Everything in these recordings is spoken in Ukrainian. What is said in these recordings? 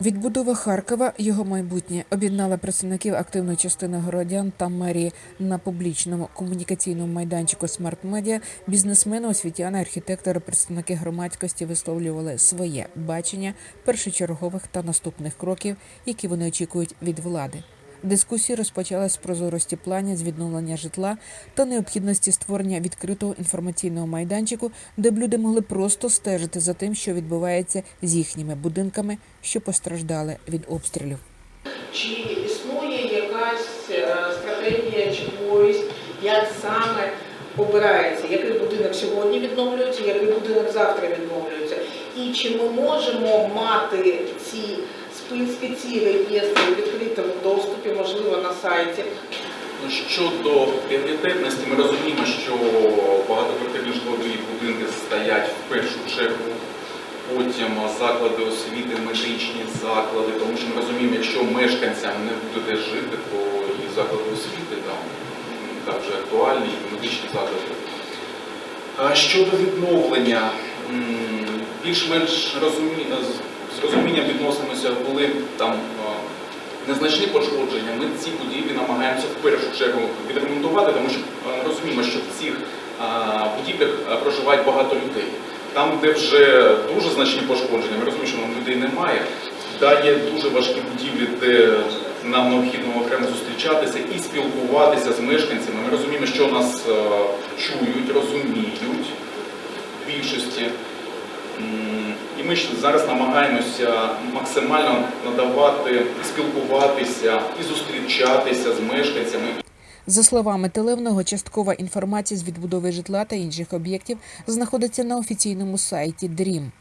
Відбудова Харкова, його майбутнє об'єднала представників активної частини городян та мерії на публічному комунікаційному майданчику Смарт Медіа. Бізнесмени, освітяни, архітектори, представники громадськості висловлювали своє бачення першочергових та наступних кроків, які вони очікують від влади. Дискусії розпочалась з прозорості планів з відновлення житла та необхідності створення відкритого інформаційного майданчику, де б люди могли просто стежити за тим, що відбувається з їхніми будинками, що постраждали від обстрілів. Чи існує якась е, стратегія чогось, як саме обирається, який будинок сьогодні відновлюється, який будинок завтра відновлюється? І чи ми можемо мати ці списки, ці реєстри у відкритому доступі, можливо, на сайті? Ну, Щодо пріоритетності, ми розуміємо, що багатоквартирні житлові будинки стоять в першу чергу, потім заклади освіти, медичні заклади, тому що ми розуміємо, якщо мешканцям не буде де жити, то і заклади освіти там також актуальні, і медичні заклади. Щодо відновлення, більш-менш розумі... з розумінням відносимося, коли там незначні пошкодження, ми ці будівлі намагаємося в першу чергу відремонтувати, тому що е, розуміємо, що в цих будівлях проживають багато людей. Там, де вже дуже значні пошкодження, ми розуміємо, що нам людей немає. Да, є дуже важкі будівлі, де нам необхідно окремо зустрічатися і спілкуватися з мешканцями. Ми розуміємо, що нас е, чують, розуміють в більшості. Ми ж зараз намагаємося максимально надавати, спілкуватися і зустрічатися з мешканцями. За словами Телевного, часткова інформація з відбудови житла та інших об'єктів знаходиться на офіційному сайті ДРІМ.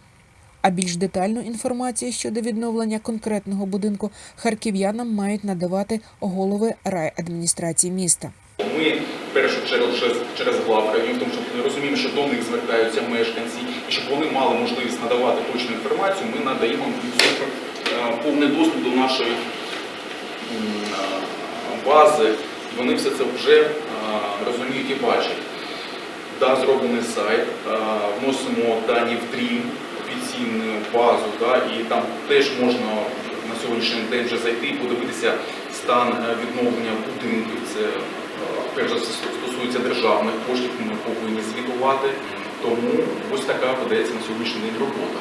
А більш детальну інформацію щодо відновлення конкретного будинку харків'янам мають надавати голови райадміністрації міста. Ми в першу чергу через, через глав районів, тому що ми розуміємо, що до них звертаються мешканці, і щоб вони мали можливість надавати точну інформацію, ми надаємо е, повний доступ до нашої е, бази, і вони все це вже е, розуміють і бачать. Да, зроблений сайт, вносимо дані в Dream, офіційну базу, да, і там теж можна на сьогоднішній день вже зайти і подивитися стан відновлення будинків. Це перш за все стосується державних коштів, ми повинні звітувати. Тому ось така ведеться на сьогоднішній день робота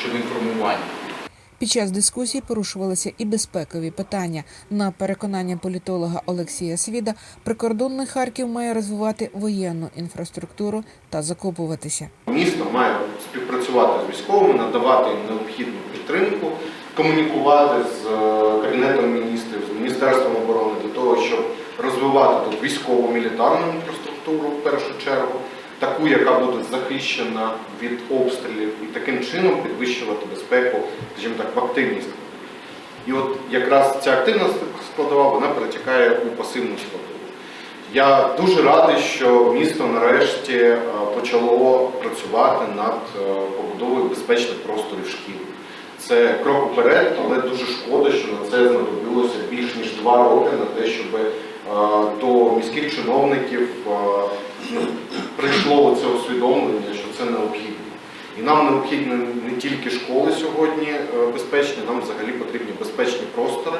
щодо інформування. Під час дискусії порушувалися і безпекові питання. На переконання політолога Олексія Свіда, прикордонний Харків має розвивати воєнну інфраструктуру та закопуватися. Місто має співпрацювати з військовими, надавати їм необхідну підтримку, комунікувати з е, Кабінетом міністрів, з Міністерством оборони для того, щоб розвивати тут військово-мілітарну інфраструктуру в першу чергу, таку, яка буде захищена від обстрілів, і таким чином підвищувати безпеку, скажімо так, в активній складовій. І от якраз ця активна складова вона перетікає у пасивну складову. Я дуже радий, що місто нарешті е, почало працювати над е, побудовою безпечних просторів шкіл. Це крок вперед, але дуже шкода, що на це знадобилося більш ніж два роки на те, щоб е, до міських чиновників ну, прийшло це усвідомлення, що це необхідно. І нам необхідні не тільки школи сьогодні е, безпечні, нам взагалі потрібні безпечні простори,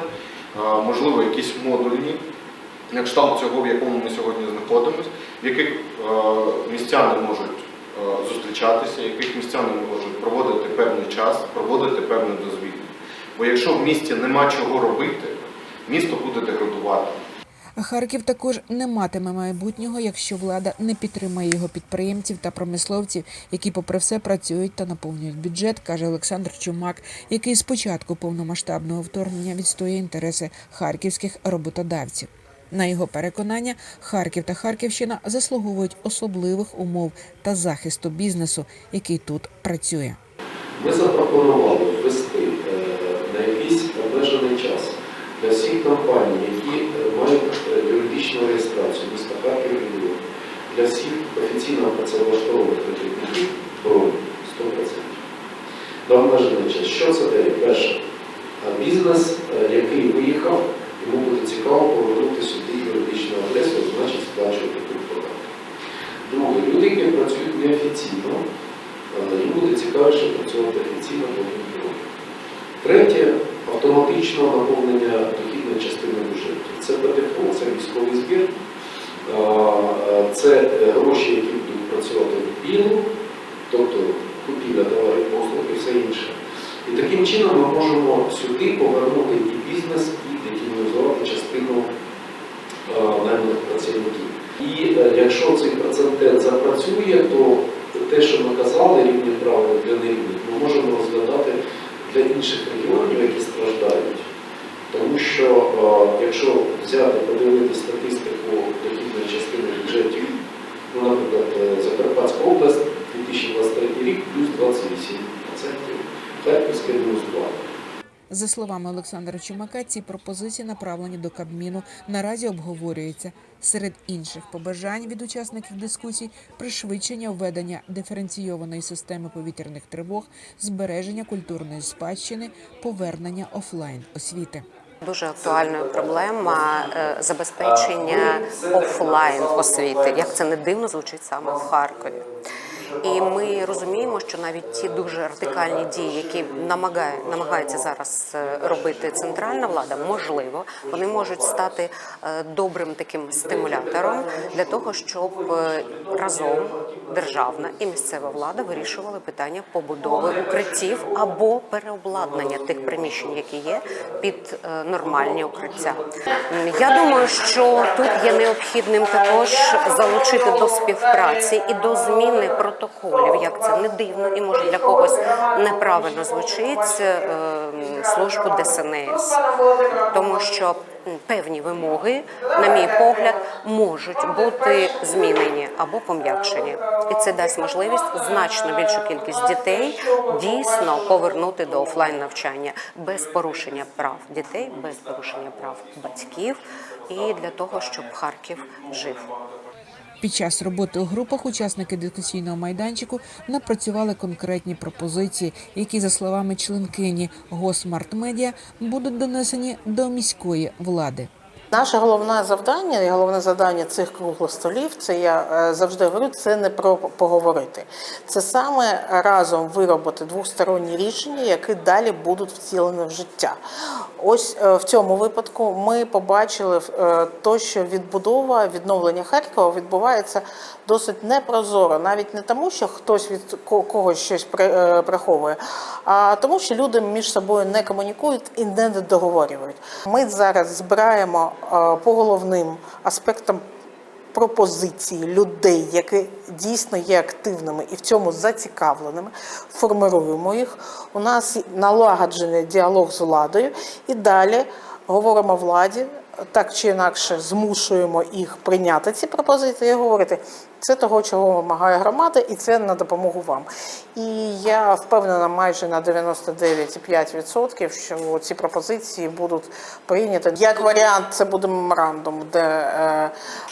можливо, якісь модульні, на кшталт цього, в якому ми сьогодні знаходимося, в яких е, містяни можуть е, зустрічатися, в яких містяни можуть проводити певний час, проводити певне дозвілля. Бо якщо в місті нема чого робити, місто буде деградувати. Харків також не матиме майбутнього, якщо влада не підтримає його підприємців та промисловців, які, попри все, працюють та наповнюють бюджет, каже Олександр Чумак, який з початку повномасштабного вторгнення відстоює інтереси харківських роботодавців. На його переконання, Харків та Харківщина заслуговують особливих умов та захисту бізнесу, який тут працює. Ми запропонували ввести е, на якийсь обмежений час компаній, які е, мають е, юридичну реєстрацію міста Харків і для всіх офіційно працевлаштованих робітників бронь 100%. На обмежений час. Що це дає? Перше, бізнес, е, який виїхав, йому буде цікаво повернути сюди юридичну адресу, значить сплачувати тут податки. Друге, люди, які працюють неофіційно, Їм буде цікавіше працювати офіційно по бюро. Третє автоматичне наповнення дохідної частини бюджету. Це ПДФО, це військовий збір, а, а, це е, гроші, які будуть працювати в білу, тобто купівля товарів, послуг і все інше. І таким чином ми можемо сюди повернути і бізнес, і детінізувати частину а, найманих працівників. І е, якщо цей процент запрацює, то те, що ми казали, рівні права для нерівних, ми можемо розглядати для інших регіонів, які страждають. Що е, якщо взяти, подивитися статистику дохідної частини бюджетів, ну, наприклад, е, Закарпатська область 2023 рік плюс 28%, Харківська мінус 2%. За словами Олександра Чумака, ці пропозиції направлені до Кабміну. Наразі обговорюються серед інших побажань від учасників дискусій пришвидшення введення диференційованої системи повітряних тривог, збереження культурної спадщини, повернення офлайн освіти. Дуже актуальною проблема е, забезпечення офлайн освіти. Як це не дивно звучить саме в Харкові. І ми розуміємо, що навіть ті дуже радикальні дії, які намагає, намагається зараз е, робити центральна влада, можливо, вони можуть стати е, добрим таким стимулятором для того, щоб е, разом державна і місцева влада вирішували питання побудови укриттів або переобладнання тих приміщень, які є під нормальні укриття. Я думаю, що тут є необхідним також залучити до співпраці і до зміни протоколів, як це не дивно і може для когось неправильно звучить е, службу ДСНС, тому що певні вимоги, на мій погляд, можуть бути змінені або пом'якшені, і це дасть можливість значно більшу кількість дітей дійсно повернути до офлайн навчання без порушення прав дітей, без порушення прав батьків, і для того, щоб Харків жив. Під час роботи у групах учасники дискусійного майданчику напрацювали конкретні пропозиції, які, за словами членкині Госмартмедіа, будуть донесені до міської влади. Наше головне завдання і головне завдання цих круглих столів, це я е, завжди говорю, це не про поговорити. Це саме разом виробити двосторонні рішення, які далі будуть втілені в життя. Ось е, в цьому випадку ми побачили е, то, що відбудова, відновлення Харкова відбувається досить непрозоро, навіть не тому, що хтось від когось щось е, приховує, а тому, що люди між собою не комунікують і не договорюють. Ми зараз збираємо по головним аспектам пропозиції людей, які дійсно є активними і в цьому зацікавленими, формируємо їх. У нас налагоджений діалог з владою і далі говоримо владі. Так чи інакше змушуємо їх прийняти ці пропозиції і говорити, це того, чого вимагає громада, і це на допомогу вам. І я впевнена майже на 99,5%, що ці пропозиції будуть прийняті. Як варіант, це буде меморандум, де е,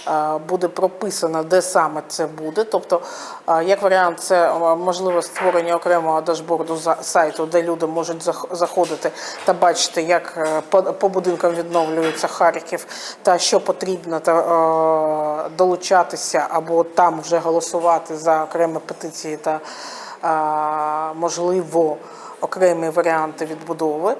е, буде прописано, де саме це буде. Тобто, е, як варіант, це е, можливо створення окремого дашборду сайту, де люди можуть зах- заходити та бачити, як е, по, по будинкам відновлюється Харків та що потрібно та, е, долучатися або там вже голосувати за окремі петиції та е, можливо окремі варіанти відбудови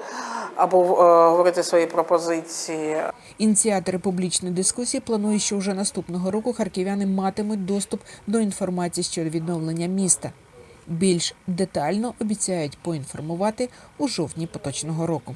або е, говорити свої пропозиції. Ініціатори публічної дискусії планують, що вже наступного року харків'яни матимуть доступ до інформації щодо відновлення міста. Більш детально обіцяють поінформувати у жовтні поточного року.